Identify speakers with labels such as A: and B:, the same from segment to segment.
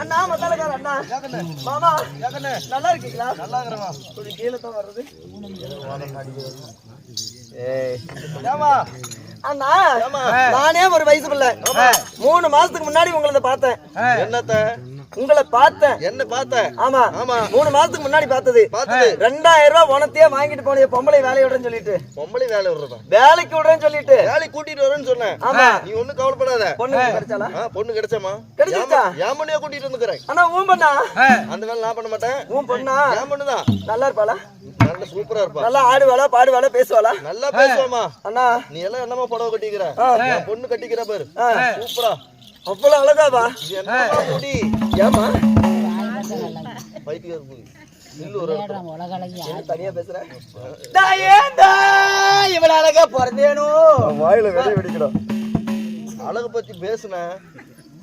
A: அண்ணா மத்தாலக்கார அண்ணா. மாமா நல்லா இருக்கீங்களா?
B: நல்லா இருக்கிறவா
A: கொஞ்சம் கீழே தான் வர்றது.
B: ஏமா
A: அண்ணா நானே ஒரு வயசு பிள்ளை. மூணு மாசத்துக்கு முன்னாடி உங்களை பார்த்தேன்.
B: என்னத்த?
A: உங்களை பார்த்தேன்.
B: என்ன பார்த்த
A: ஆமா.
B: ஆமா.
A: மூணு மாசத்துக்கு முன்னாடி பார்த்தது.
B: பார்த்தது.
A: ரெண்டாயிரம் ரூபாய் உனத்தையே வாங்கிட்டு போனிய பொம்பளை வேலையை விடுறேன்னு சொல்லிட்டு.
B: பொம்பளை வேலை விடுறதா?
A: வேலைக்கு விடுறேன்னு சொல்லிட்டு.
B: வேலைக்கு கூட்டிட்டு வரேன்னு சொன்னேன்.
A: ஆமா.
B: நீ ஒண்ணும் கவலைப்படாத.
A: பொண்ணு கிடைச்சாலா
B: பொண்ணு கிடைச்சமா
A: கிடைச்சிருச்சா?
B: என் பொண்ணையே கூட்டிட்டு வந்துக்கிறேன்.
A: அண்ணா ஊன் பண்ணா?
B: அந்த வேலை நான் பண்ண மாட்டேன்.
A: ஊன் பொண்ணா?
B: என் பொண்ணுதான்
A: நல்லா இருப்பாளா?
B: நல்ல சூப்பரா இருப்பா.
A: நல்லா ஆடுவாளா? பாடுவாளா? பேசுவாளா?
B: நல்லா பேசுவாமா
A: அண்ணா.
B: நீ எல்லாம் என்னமா புடவை கட்டிக்கிற? பொண்ணு கட்டிக்கிற பாரு. சூப்பரா.
A: அவ்வளவு அழகாவா?
B: முடி.
A: ஏமா
B: பைத்தியம் இருக்கு நில்லு ஒரு இடத்துல.
A: தனியா பேசுறேன் ஏண்டா இவ்வளவு அழகா பிறந்தேனோ?
B: வாயில வெடி வெடிக்கணும் அழகு பத்தி பேசுன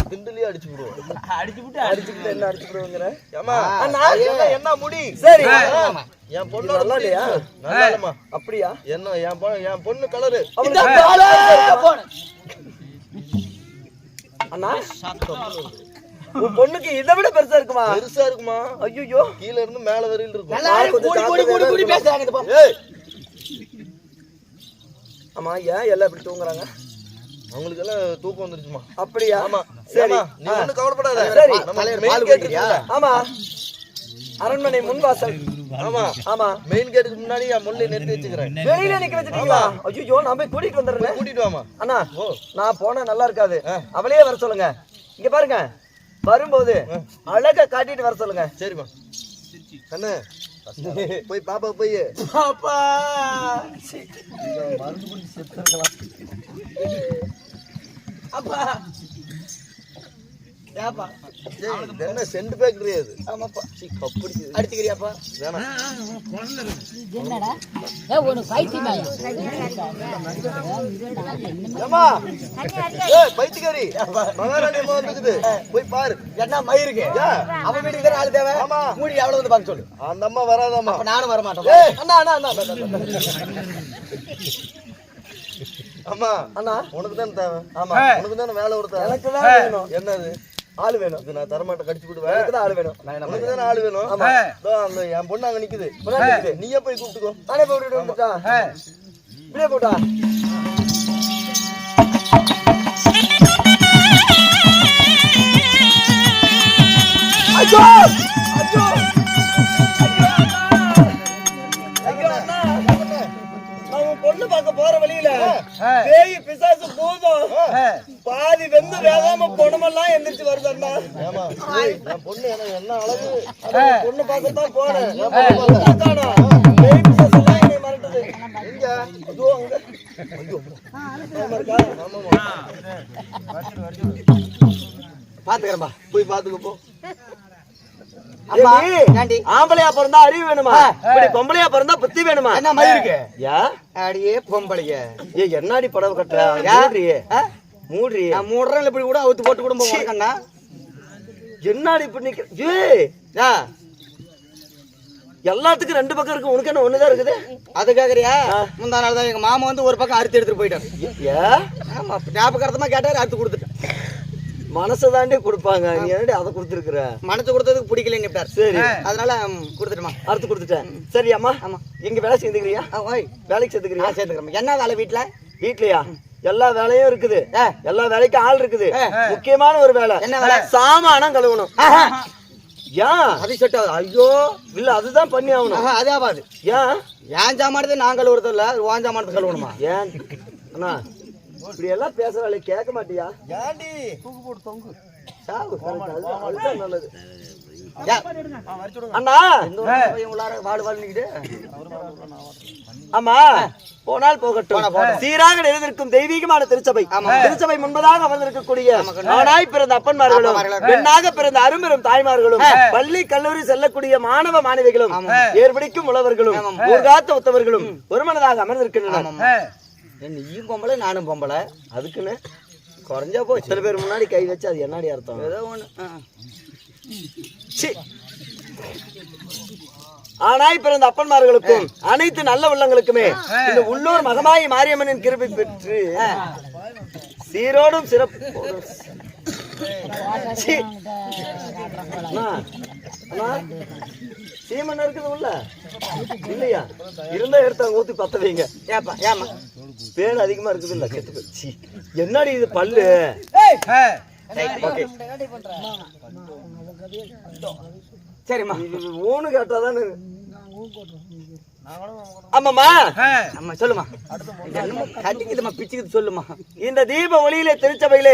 B: கிண்டலியே அடிச்சு விடுவோம்.
A: அடிச்சுக்கிட்டு என்ன அடிச்சு விடுவாங்கிற?
B: ஏமா
A: அண்ணா.
B: என்ன என்ன முடி?
A: சரி.
B: என்
A: நல்லா
B: முடி.
A: இல்லையா?
B: நல்லா இல்லம்மா.
A: அப்படியா?
B: என்ன என் பொ- என் பொண்ணு கலரு
A: அண்ணா? உன் பொண்ணுக்கு இதை விட பெருசா இருக்குமா?
B: பெருசா இருக்குமா?
A: ஐயோ
B: கீழ இருந்து மேல வரையில் இருக்கும்.
A: ஆமா ஏன் எல்லாம் இப்படி தூங்குறாங்க?
B: அவங்களுக்கு எல்லாம் தூக்கம் வந்துருச்சுமா.
A: அப்படியா?
B: ஆமா.
A: சரி.
B: நீ ஒண்ணும் கவலைப்படாத.
A: சரி. ஆமா. அரண்மனை முன்வாசல்.
B: ஆமா
A: ஆமா.
B: மெயின் கேட்டுக்கு முன்னாடி முள்ளை நிறுத்தி வச்சுக்கிறேன்.
A: வெளியில நிக்க வச்சிட்டீங்களா? ஐயோ நான் போய் கூட்டிட்டு வந்துடுறேன்.
B: கூட்டிட்டு வாமா
A: அண்ணா நான் போனா நல்லா இருக்காது. அவளையே வர சொல்லுங்க. இங்க பாருங்க. வரும்போது அழகா காட்டிட்டு வர சொல்லுங்க.
B: சரிம்மா. கண்ணு போய் பாப்பா போய்.
A: அப்பா அப்பா. ஏப்பா?
B: என்ன சென்ட் பேக்கரி அது
A: ஆமாப்பா.
B: சீ,
A: அடிச்சுக்கிறியாப்பா?
C: என்னடா? ஏ உனக்கு பைத்தியமாயா
B: ஏமா ஏய் பைத்தியக்காரி. மகாராணி அம்மா வந்துக்குது போய் பாரு.
A: என்ன மயிருக்கு வீட்டுக்கு தானே ஆளு தேவை?
B: ஆமா.
A: மூடி அவளை வந்து பார்க்க சொல்லு.
B: அந்த அம்மா வராதாம்மா.
A: அப்ப நானும் வர மாட்டேன். அண்ணா அண்ணா அண்ணா அண்ணா, அண்ணா.
B: அம்மா
A: அண்ணா.
B: உனக்கு தானே தேவை?
A: ஆமா.
B: உனக்கு தானே வேலை ஒரு
A: எனக்கு தான் வேணும்.
B: என்னது?
A: ஆளு வேணும்.
B: இது நான் தரமாட்டேன் கடிச்சு விடுவேன்
A: ஆளு வேணும். நான் என்ன
B: உனக்கு தானே ஆள் வேணும். இதோ அந்த என் பொண்ணு அங்க நிக்குது. நீயே போய் கூப்பிட்டுக்கோ?
A: நானே போய் விட்டுட்டு வந்துட்டான் இப்படியே போட்டா? ஐயோ! பேய் பிசாசு பூதம். பாதி வெந்து வேகாம பொணமெல்லாம் எந்திரிச்சு வருது
B: பொண்ணு எனக்கு என்ன அழகு?
A: பொண்ணு பார்க்கத்தான் காணோம். பேய் பிசாசு எல்லாம் என்னை மிரட்டுது.
B: எங்க?
A: அங்க. பாத்துக்கிறேன்பா
B: போய் பாத்துக்க போ.
A: ஏண்டி, ஆம்பளையா பிறந்தா அறிவு வேணுமா? இப்படி பொம்பளையா பிறந்தா புத்தி வேணுமா?
D: என்ன மயிருக்கு?
A: யா
D: அடியே பொம்பளைங்க
A: ஏ என்னடி படவை கட்டுற? மூடுறியே.
D: நான் மூடுறேன் இப்படி கூட அவுத்து போட்டு கூட போகண்ணா
A: என்னடி இப்படி நிக்கிற? ஏய் எல்லாத்துக்கும் ரெண்டு பக்கம் இருக்கு. உனக்கு என்ன ஒண்ணுதான் இருக்குது?
D: அது கேக்குறியா? முந்தா நாள் தான் எங்க மாமா வந்து ஒரு பக்கம் அறுத்து எடுத்துட்டு போயிட்டாரு.
A: ஏ?
D: ஞாபகார்த்தமா கேட்டாரு அறுத்து கொடுத்துட்டேன்
A: மனசை தாண்டி கொடுப்பாங்க. நீ என்னடி அதை கொடுத்துருக்குற?
D: மனசு கொடுத்ததுக்கு பிடிக்கலன்னு விட்டார்
A: சரி.
D: அதனால கொடுத்துட்டுமா
A: அறுத்து கொடுத்துட்டேன். சரி அம்மா.
D: ஆமா.
A: எங்க வேலை சேர்ந்துக்கிறியா
D: ஆ, ஓய்.
A: வேலைக்கு சேர்த்துக்கிறியா?
D: நான் சேர்த்துக்கிறேன் என்ன வேலை வீட்டுல
A: வீட்லயா? எல்லா வேலையும் இருக்குது. எல்லா வேலைக்கும் ஆள் இருக்குது. முக்கியமான ஒரு வேலை.
D: என்ன வேலை?
A: சாமானம் கழுவணும். ஏன்
D: அது செட் ஆகுது. ஐயோ.
A: இல்ல அதுதான் பண்ணி ஆகணும்.
D: அது ஆகாது.
A: ஏன்
D: ஏன் சாமானத்தை நான் கழுவுறது இல்ல ஓன் சாமானத்தை கழுவணுமா?
A: ஏன்? அண்ணா இப்படி எல்லாம் பேசுறாளே கேட்க மாட்டியா?
B: ஏண்டி?
A: சாவு correct. அதுதான் அதுதான் நல்லது? அண்ணா.
D: ஒரு நிக்குது.
A: ஆமா. போனால் போகட்டும். சீராக நிறைந்திருக்கும் தெய்வீகமான திருச்சபை. திருச்சபை முன்பதாக அமர்ந்திருக்கக்கூடிய ஆணாய் பிறந்த அப்பன்மார்களும் பெண்ணாக பிறந்த அரும்பெரும் தாய்மார்களும் பள்ளி கல்லூரி செல்லக்கூடிய மாணவ மாணவிகளும் ஏர்பிடிக்கும் உழவர்களும் ஊர்காத்த உத்தவர்களும் ஒருமனதாக அமர்ந்திருக்கின்றனர்.
D: ஏன் நீயும் பொம்பளை நானும் பொம்பளை.
A: அதுக்குன்னு குறைஞ்சா போ. சில பேர் முன்னாடி கை வச்சு அது என்னடி அர்த்தம்?
D: ஏதோ ஒண்ணு. ஆ.
A: சி. ஆனாய் பிறந்த அப்பன்மார்களுக்கும் அனைத்து நல்ல உள்ளங்களுக்குமே இந்த உள்ளூர் மகமாயி மாரியம்மனின் கிருபை பெற்று சீரோடும் சிறப்பு. அண்ணா, சீமண்ண இருக்குது உள்ள இல்லையா இருந்தா எடுத்து அங்க ஊத்தி பத்த வைங்க
D: ஏப்பா ஏமா
A: பேன் அதிகமா இருக்குது இல்ல கெட்டு போச்சு என்னடி இது பல்லு
D: சரிம்மா
A: ஊனு கேட்டாதானே ஆமாம்மா.
D: அம்மா சொல்லுமா கட்டிக்குதுமா பிச்சுக்குது சொல்லுமா
A: இந்த தீப ஒளியிலே திருச்சபையிலே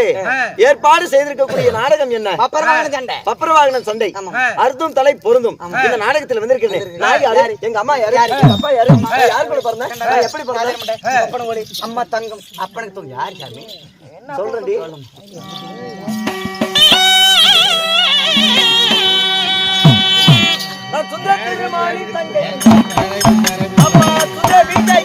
A: ஏற்பாடு செய்திருக்கக்கூடிய நாடகம் என்ன?
D: பப்பரவான சண்டை.
A: அர்த்தம் தலை பொருந்தும். இந்த நாடகத்தில் வந்திருக்கிறேன் நான் யாரு எங்க அம்மா யாரு? அப்பா யாரு? யார் கூட பிறந்தேன் நான் எப்படி பிறந்தேன்
D: அப்பன ஒளி அம்மா தங்கம் அப்பனுக்கு யார் சாமி?
A: சொல்றேன்டி. நான் சுந்தர திருமாலி தங்கை அம்மா சுந்தர வீட்டை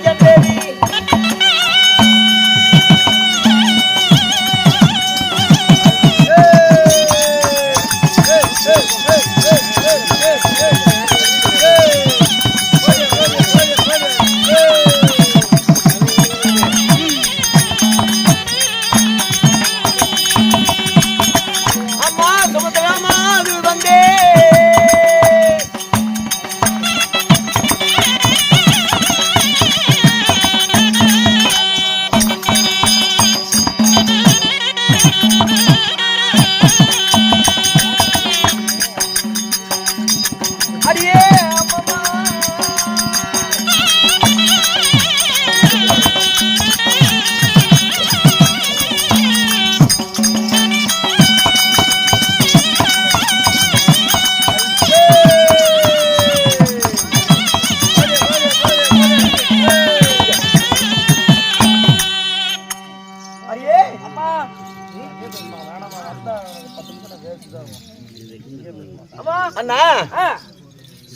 A: அண்ணா.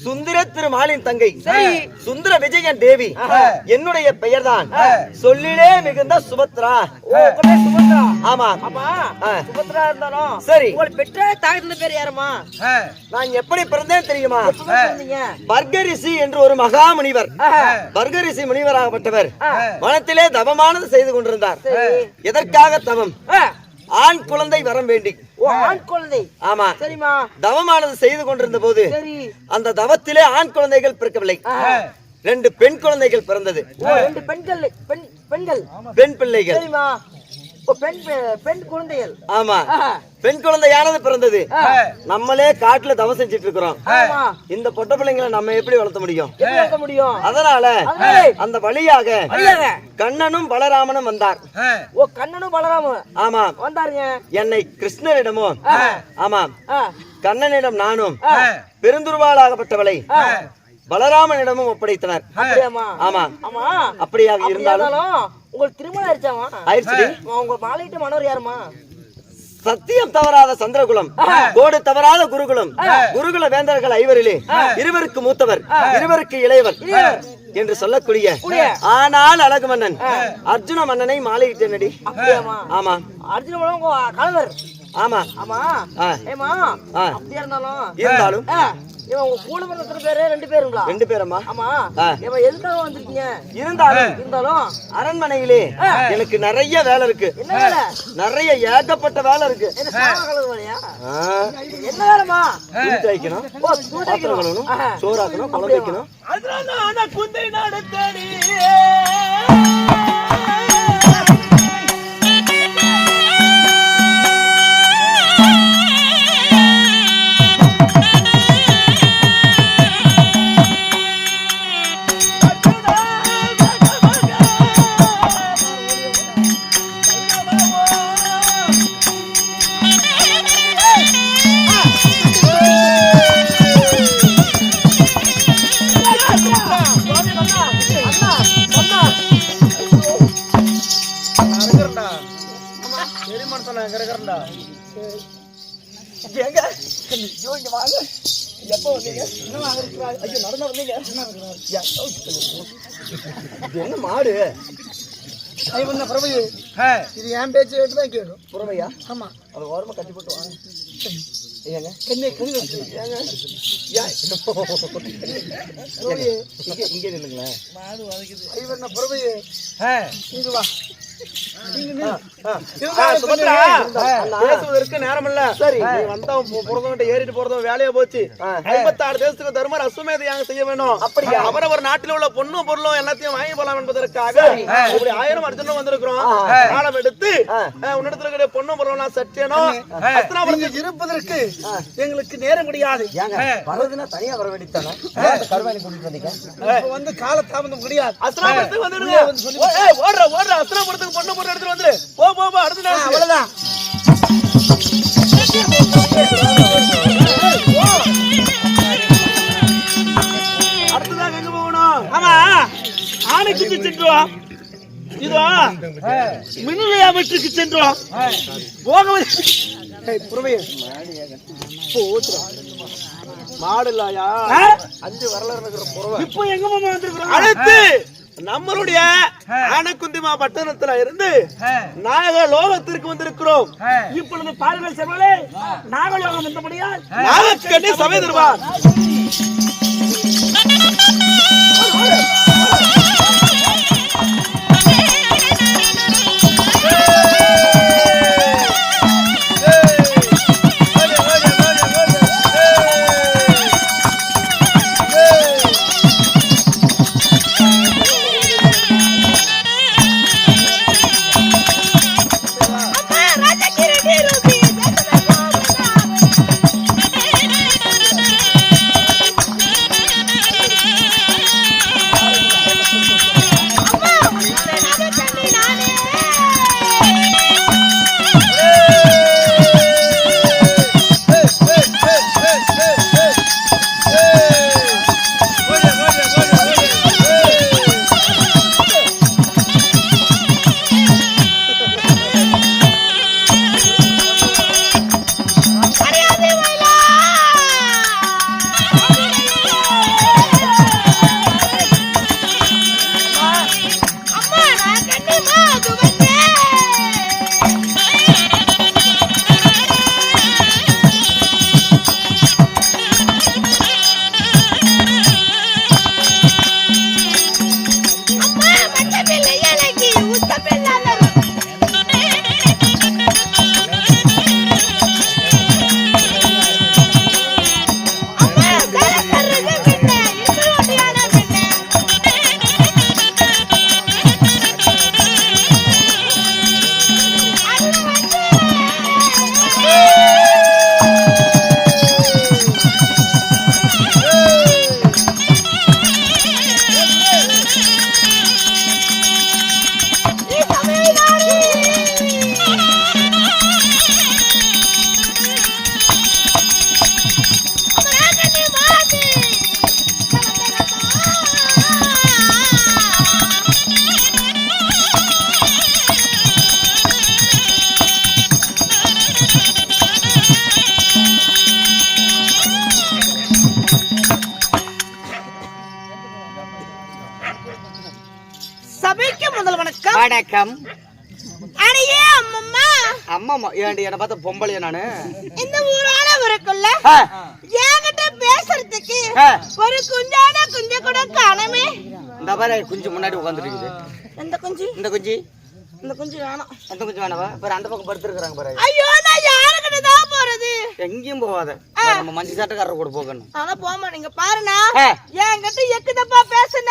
A: சுந்தர திருமாலின் தங்கை. சுந்தர விஜயன் தேவி. என்னுடைய பெயர்தான். சொல்லிலே மிகுந்த சுபத்ரா. ஆமா. ஆ.
D: சுபத்ரா இருந்தாலும்
A: சரி.
D: உங்களை பெற்ற தாய் பேர் யாருமா
A: நான் எப்படி பிறந்தேன் தெரியுமா? பர்கரிசி என்று ஒரு மகா முனிவர் பர்கரிசி முனிவராகப்பட்டவர். வனத்திலே தவமானது செய்து கொண்டிருந்தார். எதற்காக தவம்? ஆண் குழந்தை வரம் வேண்டி.
D: ஓ ஆண் குழந்தை.
A: ஆமா.
D: சரிம்மா.
A: தவமானது செய்து கொண்டிருந்த போது அந்த தவத்திலே ஆண் குழந்தைகள் பிறக்கவில்லை. ரெண்டு பெண் குழந்தைகள் பிறந்தது.
D: ரெண்டு பெண்கள் பெண் பெண்கள்.
A: பெண் பிள்ளைகள்.
D: பெண் பெ- பெண் குழந்தைகள்.
A: ஆமா. பெண் குழந்தையானது பிறந்தது? நம்மளே காட்டுல தவம் செஞ்சுட்டு இருக்கிறோம் இந்த பொட்ட பிள்ளைங்களை நம்ம எப்படி வளர்த்த முடியும்? அதனால அந்த வழியாக. கண்ணனும் பலராமனும் வந்தார்.
D: ஓ கண்ணனும் பலராம
A: ஆமா.
D: வந்தாருங்க.
A: என்னை கிருஷ்ணரிடமும் ஆமா. கண்ணனிடம் நானும் பெருந்துருவாளாகப்பட்டவளை பலராமனிடமும் ஒப்படைத்தனர். ஆமா.
D: ஆமா.
A: அப்படியாக
D: அப்படி
A: இருந்தாலும்
D: இருந்தாலும் உங்களுக்கு திருமணம் ஆயிடுச்சாமா?
A: ஆயிடுச்சுடி.
D: உங்க மாலையிட்ட மனோர் யாருமா
A: சத்தியம் தவறாத சந்திரகுலம் கோடு தவறாத குருகுலம் குருகுல வேந்தர்கள் ஐவரிலே இருவருக்கு மூத்தவர் இருவருக்கு இளையவர் என்று சொல்லக்கூடிய ஆனால் அழகு மன்னன் அர்ஜுன மன்னனை மாலையிட்டனடி. ஆமா.
D: அர்ஜுன கணவர்.
A: ஆமா.
D: ஆமா. இருந்தாலும். இவன் உங்க கூட பிறந்த எத்தனை பேரு? ரெண்டு பேருங்களா?
A: ரெண்டு பேரம்மா.
D: ஆமா. இவன் எதுக்காக வந்திருக்கீங்க?
A: இருந்தாலும்
D: இருந்தாலும்
A: அரண்மனையிலே எனக்கு நிறைய வேலை இருக்கு.
D: என்ன வேலை?
A: நிறைய ஏகப்பட்ட வேலை இருக்கு.
D: என்ன வேலைமா
A: கழுவணும் சோறாக்கணும் குழம்பு வைக்கணும். ஐயோ, இங்க வாங்க. எப்போ வந்தீங்க? என்ன வாங்குறீங்களா? ஐயோ நடந்து வந்தீங்க. இது என்ன மாடு?
D: ஐவண்ண பிரபு இது என் பேச்சு கேட்டு தான் கேட்கும்
A: புறமையா
D: ஆமா.
A: அது ஓரமா கட்டி போட்டு வாங்க. ஏங்க?
D: கண்ணே கண்ணு
A: ஏங்க? இங்க இங்க நில்லுங்களேன்.
D: ஐவண்ண பிரபு இங்க வா.
E: சுபத்ரா, பேசுவதற்கு நேரம் இல்ல சரி. நீ வந்தவன் போ- போறதவன்ட்ட ஏறிட்டு போறதும் வேலையா போச்சு. ஐம்பத்தாறு தேசத்துக்கு தர்மர் அசுமேத யாகம் செய்ய வேணும். அப்படியா? அவரவர் நாட்டில் உள்ள பொண்ணும் பொருளும் எல்லாத்தையும் வாங்கி போலாம் என்பதற்காக இப்படி ஆயிரம் அர்ஜுனும் வந்திருக்கிறோம். காலம் எடுத்து அஹ், உன்னிடத்துல இருக்கிற பொண்ணும் பொருளும் நான் சற்றேனோ அஸ்தினாபுரத்துக்கு
B: இருப்பதற்கு எங்களுக்கு நேரம் கிடையாது
D: ஏங்க வர்றதுன்னா தனியா வர வேண்டியதானே கருவாணி கூட்டிட்டு வந்தீங்க?
B: இப்ப வந்து காலதாமதம் கிடையாது
E: அஸ்தினாபுரத்துக்கு வந்துடுங்க. ஓ- ஏய், ஓடுற ஓடுற அஸ்தினாபுரத்துக்கு பொண்ணு பொருள் எடுத்துட்டு வந்துரு. போ போ போ அடுத்த நாள்
B: அவ்வளவுதான்.
E: அடுத்ததாக எங்க போகணும்? ஆமா. ஆணைக்கு சென்றோம் இதோ மின்னிலையா வெற்றிக்கு சென்றோம் போக மாடுலாயா அஞ்சு வரலாறு இருக்கிற
B: இப்போ எங்க மாமா வந்திருக்கிறோம்
E: அடுத்து நம்மளுடைய ஆனக்குந்திமா பட்டணத்துல இருந்து நாக லோகத்திற்கு வந்திருக்கிறோம்.
B: இப்பொழுது பாருங்கள் செல்வலே நாகலோகம் வந்தபடியால்
E: நாகக்கண்ணி சமேதர்வார்
F: சபைக்கு வணக்கம். அடையே அம்மம்மா.
D: அம்மா ஏண்டி என்ன பார்த்தா பொம்பளையா நானு?
F: இந்த ஊரான ஊருக்குள்ள
D: ஆ,
F: என்கிட்ட பேசுறதுக்கு. ஒரு குஞ்சான குஞ்ச கூட காணமே.
D: இந்த பாரு குஞ்சு முன்னாடி உட்காந்துட்டு இருக்குது
F: எந்த குஞ்சு?
D: இந்த குஞ்சு?
F: இந்த குஞ்சு வேணாம்.
D: அந்த குஞ்சு வேணவா? பாரு அந்த பக்கம் படுத்துருக்காங்க பாரு.
F: ஐயோ நான் யாருக்கிட்ட தான் போறது
D: எங்கேயும் போகாத. பாரு, நம்ம மஞ்சள் சாட்டுக்காரர் கூட போகணும்.
F: ஆனா போமா நீங்க பாருண்ணா. என்கிட்ட எக்குதப்பா பேசுன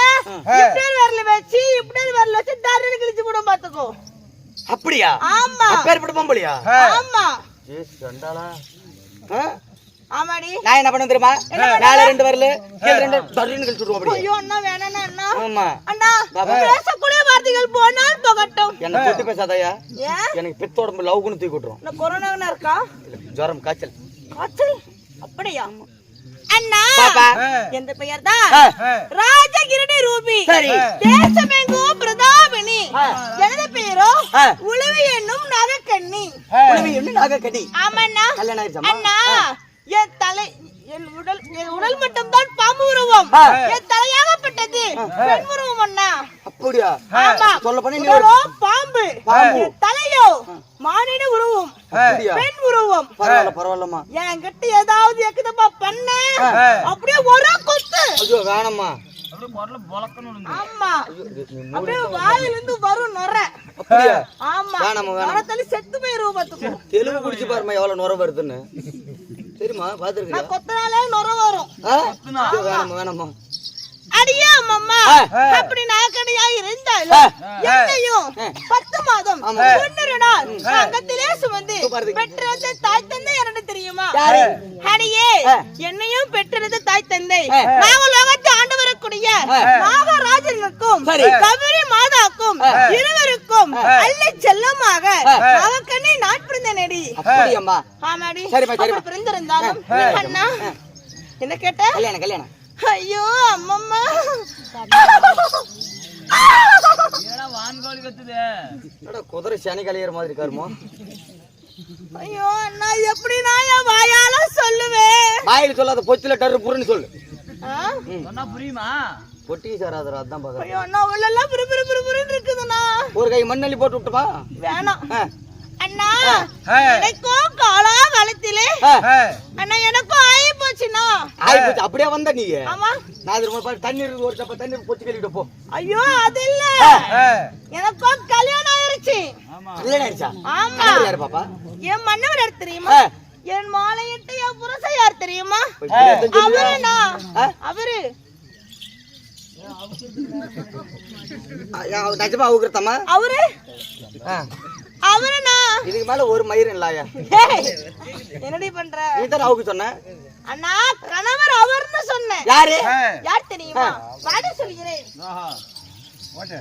F: இப்படி வரல வச்சு இப்படி வரல வச்சு டர்னு கிழிச்சு கூட பாத்துக்கோ
D: அப்படியா?
F: ஆமா.
D: அப்பேற்பட்ட பொம்பளையா?
F: ஆமா.
D: ஏஸ் ரெண்டாளா? ஆ?
F: ஆமாடி.
D: நான் என்ன பண்ண தெரியுமா? மேல ரெண்டு வரல கீழ ரெண்டு தர்றீன்னு கழிச்சுடுவோம் அப்படியே.
F: ஐயோ அண்ணா வேணாண்ணா அண்ணா
D: ஆமா.
F: அண்ணா. பேசக்கூடிய வார்த்தைகள் போனால் போகட்டும்.
D: என்ன தொட்டு பேசாதயா? எனக்கு பித்த உடம்பு லவ்குன்னு தூக்கி விட்டுரும்.
F: இருக்கா?
D: ஜுரம் காய்ச்சல்.
F: காய்ச்சல்? அப்படியா? அண்ணா
D: பாப்பா.
F: எந்த பெயர் தான். ராஜகிரணி ரூபி.
D: சரி.
F: பிரதாபினி. எனது பெயரோ?
D: ஆ.
F: உளவி என்னும் நகக்கண்ணி.
D: உளவி என்ன நாக கடி
F: ஆமாண்ணா.
D: கல்யாணம்?
F: அண்ணா என் தலை என் உடல் என் உடல் மட்டும் தான் பாம்பு உருவம். என் தலையாகப்பட்டது பெண் உருவம் அண்ணா.
D: அப்படியா?
F: ஆமா.
D: சொல்ல
F: உடலோ பாம்பு. தலையோ மானிட உருவம்.
D: அப்படியா?
F: பெண் உருவம்.
D: பரவாயில்ல பரவாயில்லம்மா.
F: என்கிட்ட ஏதாவது எக்குதப்பா பண்ண. அப்படியே ஒரு குத்து.
D: ஐயோ வேணாம்மா.
F: ஆமா. அப்படியே வாயிலிருந்து வரும் நொர.
D: அப்படியா?
F: ஆமா.
D: வேணாம்.
F: நொரத்தள்ளி செத்து போயிருவோம் பாத்துக்கோ
D: தெலுங்கு குடிச்சு பாருமா எவ்வளவு நுர வருதுன்னு. சரிம்மா பாத்துருக்கியா
F: நான் கொத்தனாலே நொர வரும்.
D: வேணாமா வேணாமா
F: அடியா அம்மா அப்படி நாக்கடியா இருந்தாலும் என்னையும் பத்து மாதம் ஒன்னொரு நாள் அங்கத்திலே சுமந்து பெற்றது தாய் தந்தை யாருன்னு தெரியுமா? அடியே என்னையும் பெற்றது தாய் தந்தை. ஆண்டு வரக்கூடிய நாகராஜனுக்கும் கபரி மாதாக்கும் இருவருக்கும் அல்ல செல்லமாக நாகக்கண்ணை நாட்பிருந்த நெடி
D: அப்படியாம்மா.
F: ஆமாடி.
D: சரிம்மா, சரிம்மா.
F: பிறந்திருந்தாலும் அண்ணா என்ன கேட்ட?
D: கல்யாணம் கல்யாணம்.
F: ஐயோ அம்மம்மா.
D: என்னடா குதிரை சனி கலையிற மாதிரி இருக்காருமோ
F: ஐயோ அண்ணா எப்படி நான் என் வாயால சொல்லுவேன்
D: வாயில் சொல்லாத பொச்சில டர்ரு புருன்னு சொல்லு.
F: ஆ?
D: பொட்டி சாராதரா அதான் பாக்குறேன்
F: ஐயோ அண்ணா உள்ளெல்லாம் புரு புரு புரு புருன்னு இருக்குதுண்ணா.
D: ஒரு கை மண்ணள்ளி போட்டு விட்டுமா?
F: வேணாம். அண்ணா எனக்கும் காலா காலத்திலே அண்ணா எனக்கும் ஆயி போச்சுண்ணா
D: ஆயி போச்சு அப்படியே வந்த நீ?
F: ஆமா.
D: நான் திரும்ப பாரு, தண்ணி இருக்கு ஒரு டப்பா தண்ணி பொச்சு கழுவிட்டு போ.
F: ஐயோ அது இல்ல. எனக்கும் கல்யாணம் ஆயிருச்சு.
D: கல்யாணம் ஆயிடுச்சா
F: ஆமா.
D: கணவர் யாரு பாப்பா?
F: என் மன்னவர் தெரியுமா. என் மாலையிட்டு என் புருஷன் யார் தெரியுமா? அவருண்ணா? அவரு
D: ஆ, யா, நிஜமா அவுக்குறதாம்மா
F: அவரு. அவருண்ணா
D: இதுக்கு மேல ஒரு மயிரும் இல்லாயா
F: என்னடி பண்ற?
D: நீ தானே அவுக்கு சொன்ன?
F: அண்ணா கணவர் அவர்னு சொன்னேன்
D: யாரு?
F: யார் தெரியுமா? வாடி சொல்கிறேன் அண்ணா,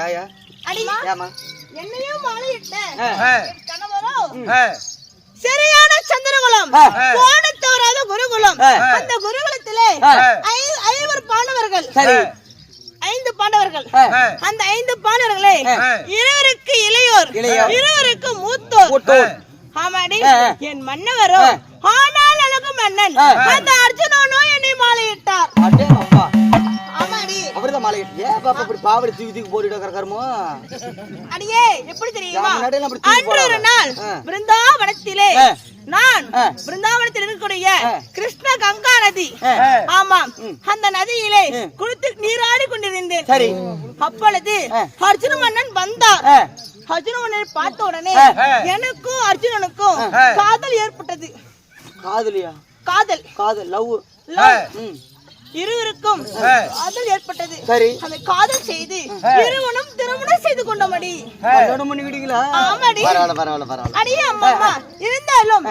D: ஏமா
F: மாலையிட்ட? சரியான சந்திரகுலம். கோணத்தவராத குருகுலம். அந்த குருகுலத்திலே ஐவர் பாண்டவர்கள்.
D: சரி.
F: ஐந்து பாண்டவர்கள். அந்த ஐந்து பாண்டவர்களே இருவருக்கு இளையோர். இருவருக்கு மூத்தோர். ஆமாடி. என் மன்னவரோ ஆனால் அழகு மன்னன். அந்த அர்ஜுனனோ என்னை மாலையிட்டார்.
D: அடே
A: மாலை ஏன் பாப்பா இப்படி பாவடி தூக்கி தூக்கி போட்டுட்டு கரகரமோ
F: அடியே எப்படி தெரியுமா
A: என் முன்னாடியே அப்படி தூக்கி
F: அன்று ஒரு
A: போடாத.
F: நாள்
A: ஆ.
F: பிருந்தாவனத்திலே
A: ஆ.
F: நான். பிருந்தாவனத்தில் இருக்கக்கூடிய. கிருஷ்ண கங்கா நதி
A: ஆ.
F: ஆமாம் அந்த நதியிலே. குளித்து நீராடி கொண்டிருந்தேன்
A: சரி
F: அப்பொழுது. அர்ஜுன மன்னன் வந்தார். அர்ஜுன மன்னனை பார்த்த உடனே. எனக்கும் அர்ஜுனனுக்கும் காதல் ஏற்பட்டது
A: காதலியா
F: காதல்
A: காதல் லவ். ம்
F: இருவருக்கும் காதல் ஏற்பட்டது.
A: சரி.
F: அந்த காதல் செய்து இருவனும் திருமணம் செய்து கொண்டோமடி. ஆமாடி.
A: பரவாயில்ல பரவாயில்ல பரவாயில்ல.
F: அடியே அம்மா இருந்தாலும்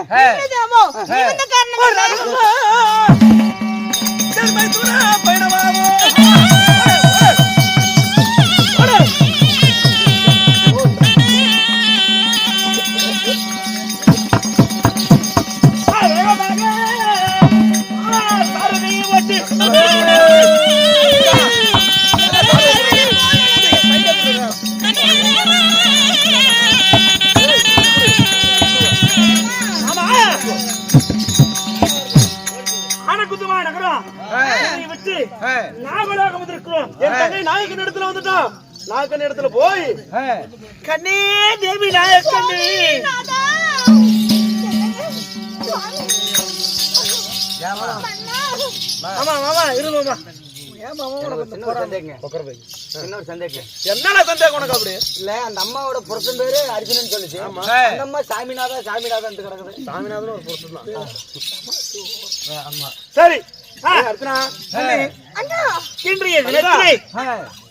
F: இருந்த காரணங்கள்
E: ஆனகுத்துமா நாகலோகம் வந்திருக்கிறோம் என் தங்கை நாயகன் இடத்துல வந்துட்டோம் நாயகன் இடத்துல போய் கண்ணே தேவி நாயக்கண்ணே ஆமா மாமா இரு மாமா. என்னடா சந்தேகம். உனக்கு அப்படி?
A: இல்ல அந்த அம்மாவோட புருஷன் பேரு அர்ஜுனன் சொல்லுச்சு. அந்த அம்மா சாமிநாதா சாமிநாதா கிடக்குது.
E: சாமிநாதன் ஒரு புருஷன் சரி இன்றைய தினத்திலே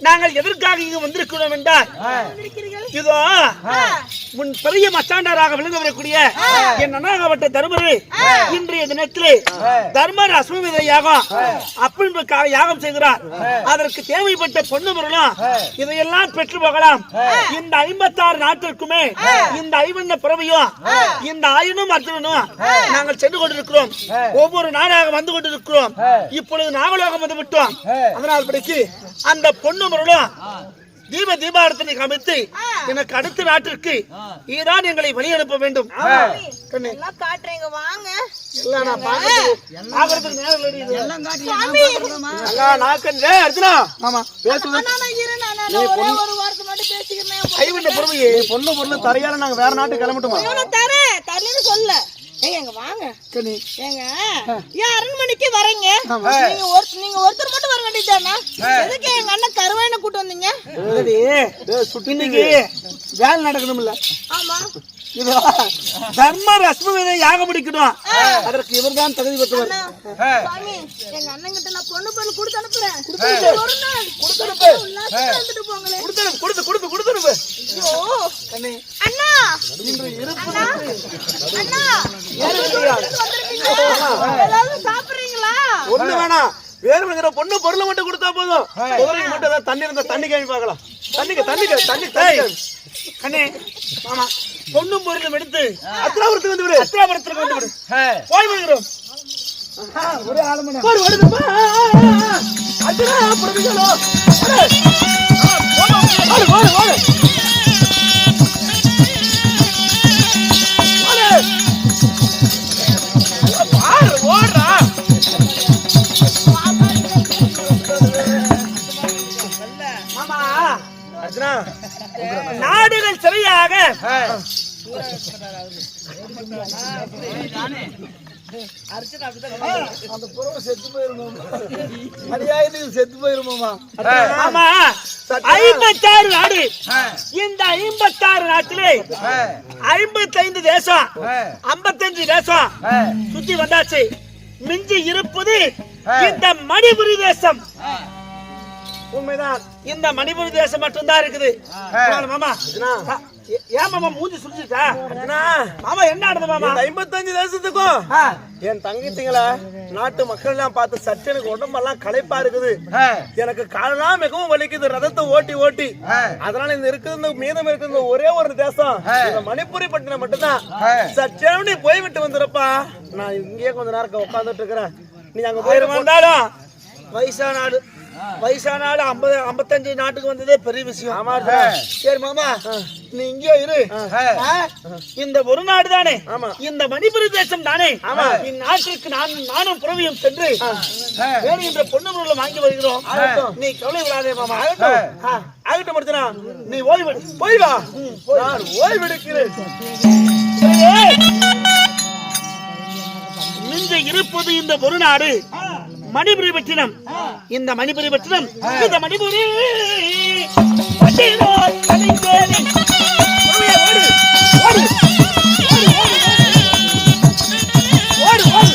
E: நாங்கள் எதற்காக இங்கு வந்திருக்கிறோம் என்றால் இதோ முன் பெரிய மச்சாண்டாராக விளங்க வரக்கூடிய என் அண்ணாகப்பட்ட தர்மரு இன்றைய தினத்திலே தர்மர் அஸ்வமேத யாகம் அப்படின்றக்காக யாகம் செய்கிறார். அதற்கு தேவைப்பட்ட பொண்ணு பொருளும் இதையெல்லாம் பெற்று போகலாம். இந்த ஐம்பத்தாறு நாட்டிற்குமே இந்த ஐவண்ண பிறவையும் இந்த ஆயுனும் அர்ஜுனனும் நாங்கள் சென்று கொண்டிருக்கிறோம். ஒவ்வொரு நாடாக வந்து கொண்டிருக்கிறோம். இப்பொழுது நாகலோகம் வந்து விட்டோம். அதனால் படிக்கு அந்த பொண்ணு பொருளும் தீப தீபாரத்தனை அமைத்து எனக்கு அடுத்த நாட்டிற்கு நீதான் எங்களை வழி அனுப்ப வேண்டும்
F: காட்டுறீங்க வாங்க.
E: எல்லாம் நான் பார்க்கறதுக்கு- அர்ஜுனா, கைவிட்ட பொறுமையே. பொண்ணு பொண்ணு தரையால நாங்க வேற நாட்டுக்கு கிளம்பட்டுமா?
F: தரேன். தரலன்னு சொல்ல ஏங்க வாங்க. ஏங்க ஏன் அரண்மனைக்கு வரீங்க. நீங்க ஒரு நீங்க ஒருத்தர் மட்டும் வர வேண்டியதானா எதுக்கு எங்க அண்ணன் கருவாயின கூட்டு வந்தீங்க?
E: சுட்டினிக்கு வேலை நடக்கணும்ல.
F: ஆமா.
E: தர்ம ரஸ்மவினை யாகம் முடிக்கணும். அதற்கு இவர்தான் தகுதி பெற்றவர்.
F: அண்ணா, எங்க அண்ணன் கிட்ட நான் பொண்ணு பொண்ணு கொடுத்து அனுப்புறேன். கொடுத்து
E: கொடுத்து கொடுத்து கொடுத்து
F: அண்ணா. அண்ணா. அண்ணா. வந்திருக்கீங்க ஏதாவது சாப்பிடுறீங்களா?
E: ஒண்ணு வேணாம். வேணுங்கிற பொண்ணு பொருளை மட்டும் கொடுத்தா போதும். குதிரைக்கு மட்டும் ஏதாவது தண்ணி இருந்தா தண்ணி கேள்வி பார்க்கலாம். தண்ணிக்கு தண்ணிக்கு தண்ணி தண்ணி கண்ணே ஆமா பொண்ணும் பொருளும் எடுத்து அத்திராபுரத்துக்கு வந்து விடு. அத்திராபுரத்துக்கு வந்து விடு. போய் விடுகிறோம் ஒரு ஆளுமணி ஒரு வருதுப்பா அத்திரா பிரதிகளோ ஓடு ஓடு ஓடு ஓடு நாடுகள் சரியாக
D: அந்த புறவை செத்து போயிருமாமா? அநியாயத்துக்கு செத்து போயிருமாமா
E: ஆமா ஐம்பத்தாறு நாடு. இந்த ஐம்பத்தாறு நாட்டிலே ஐம்பத்தைந்து தேசம் ஐம்பத்தஞ்சு தேசம் சுத்தி வந்தாச்சு. மிஞ்சி இருப்பது இந்த மணிபுரி தேசம். உண்மைதான். இந்த மணிபுரி தேசம் மட்டும்தான் இருக்குது. மாமா ஏன் மாமா மூஞ்சி சுடிச்சிட்டா மாமா என்ன ஆடுது மாமா? ஐம்பத்தஞ்சு தேசத்துக்கும் என் தங்கச்சிங்கள நாட்டு மக்கள் எல்லாம் பார்த்து எனக்கு உடம்பெல்லாம் களைப்பா இருக்குது. எனக்கு காலெல்லாம் மிகவும் வலிக்குது. ரதத்தை ஓட்டி ஓட்டி. அதனால இந்த இருக்கிறது மீதம் இருக்கிறது ஒரே ஒரு தேசம். இந்த மணிப்புரி பட்டினம் மட்டும்தான். சற்றே நீ போய்விட்டு வந்துருப்பா நான் இங்கேயே கொஞ்ச நேரம் உட்காந்துட்டு இருக்கிறேன். நீ அங்க போய் வந்தாலும் வயசான நாடு வயசான நாடு ஐம்பது ஐம்பத்தஞ்சு நாட்டுக்கு வந்ததே பெரிய விஷயம். ஆமா சரி. மாமா நீ இங்கே இரு? இந்த ஒரு நாடு தானே? இந்த மணிபுரி தேசம் தானே? இந்நாட்டிற்கு நான் நானும் புறவியும் சென்று வேணுகின்ற பொண்ணு பொருளை வாங்கி வருகிறோம். நீ கவலை விடாதே மாமா ஆ, ஆகட்டும் மருத்துவா நீ ஓய்வு போய் வா. நான் ஓய்வெடுக்கிறேன் மிஞ்ச இருப்பது இந்த ஒரு நாடு. மணிபுரி பற்றினம் இந்த மணிபுரி பட்டினம் இந்த மணிபுரி ஓடு ஓடு ஓடு